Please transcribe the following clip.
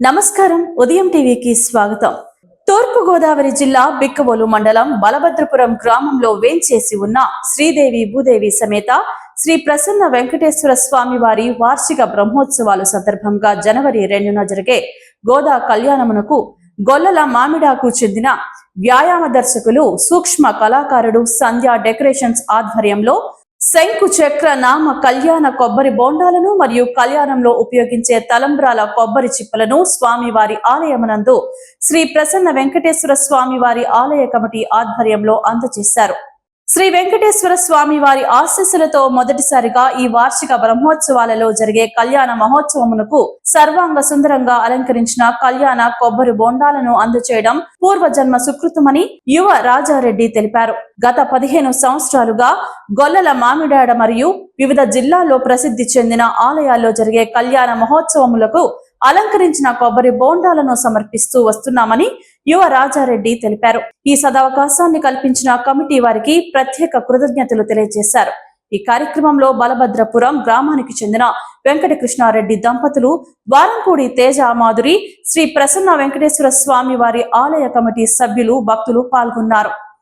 నమస్కారం. ఉదయం టీవీకి స్వాగతం. తూర్పు గోదావరి జిల్లా బిక్కవోలు మండలం బలభద్రపురం గ్రామంలో వేంచేసి ఉన్న శ్రీదేవి భూదేవి సమేత శ్రీ ప్రసన్న వెంకటేశ్వర స్వామి వారి వార్షిక బ్రహ్మోత్సవాలు సందర్భంగా జనవరి రెండున జరిగే గోదా కళ్యాణమునకు గొల్లల మామిడాకు చెందిన వ్యాయామ దర్శకులు సూక్ష్మ కళాకారుడు సంధ్యా డెకరేషన్స్ ఆధ్వర్యంలో శంకు చక్ర నామ కళ్యాణ కొబ్బరి బోండాలను మరియు కళ్యాణంలో ఉపయోగించే తలంబ్రాల కొబ్బరి చిప్పలను స్వామివారి ఆలయమునందు శ్రీ ప్రసన్న వెంకటేశ్వర స్వామి వారి ఆలయ కమిటీ ఆధ్వర్యంలో అందజేశారు. శ్రీ వెంకటేశ్వర స్వామి వారి ఆశీస్సులతో మొదటిసారిగా ఈ వార్షిక బ్రహ్మోత్సవాలలో జరిగే కళ్యాణ మహోత్సవమునకు సర్వాంగ సుందరంగా అలంకరించిన కళ్యాణ కొబ్బరి బోండాలను అందచేయడం పూర్వజన్మ సుకృతమని యువ రాజారెడ్డి తెలిపారు. గత పదిహేను సంవత్సరాలుగా గొల్లల మామిడాడ మరియు వివిధ జిల్లాల్లో ప్రసిద్ధి చెందిన ఆలయాల్లో జరిగే కళ్యాణ మహోత్సవములకు అలంకరించిన కొబ్బరి బోండాలను సమర్పిస్తూ వస్తున్నామని యువ రాజారెడ్డి తెలిపారు. ఈ సదవకాశాన్ని కల్పించిన కమిటీ వారికి ప్రత్యేక కృతజ్ఞతలు తెలియజేశారు. ఈ కార్యక్రమంలో బలభద్రపురం గ్రామానికి చెందిన వెంకటకృష్ణారెడ్డి దంపతులు వారంకూడి తేజ మాధురి శ్రీ ప్రసన్న వెంకటేశ్వర స్వామి వారి ఆలయ కమిటీ సభ్యులు భక్తులు పాల్గొన్నారు.